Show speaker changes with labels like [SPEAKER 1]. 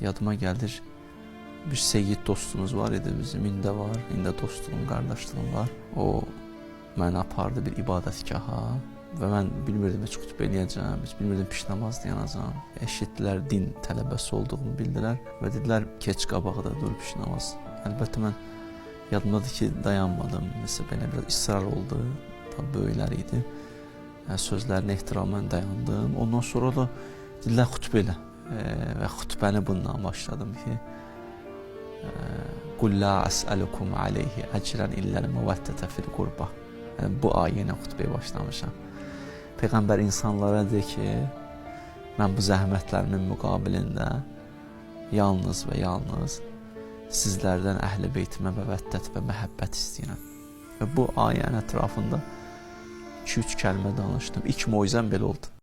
[SPEAKER 1] yadıma gəlir bir Seyyid dostumuz var idi bizim, indi var, indi dostluğum, qardaşlığım var. O məni apardı bir ibadətgaha və mən bilmirdim heç xutbə eləyəcəm, heç bilmirdim piş namaz dayanacam. Eşitdilər din tələbəsi olduğumu bildilər və dedilər keç qabaqda dur piş namaz. Əlbəttə mən yadımdadır ki, dayanmadım. Nəsə belə biraz israr oldu. Tabii böyüklər idi. Yəni, sözlərinə ehtiramən dayandım. Ondan sonra da dedilər xutbə elə. E, və xutbəni bundan başladım ki, Qul la əsəlukum aleyhi əcrən illəl məvəddətə fil qurba. Yəni, bu ayə ilə xutbəyə başlamışam. Peyğəmbər insanlara deyir ki, mən bu zəhmətlərimin müqabilində yalnız və yalnız sizlərdən əhl-i beytimə məvəddət və məhəbbət istəyirəm. Və bu ayənin ətrafında 2-3 kəlmə danışdım. İlk moizəm belə oldu.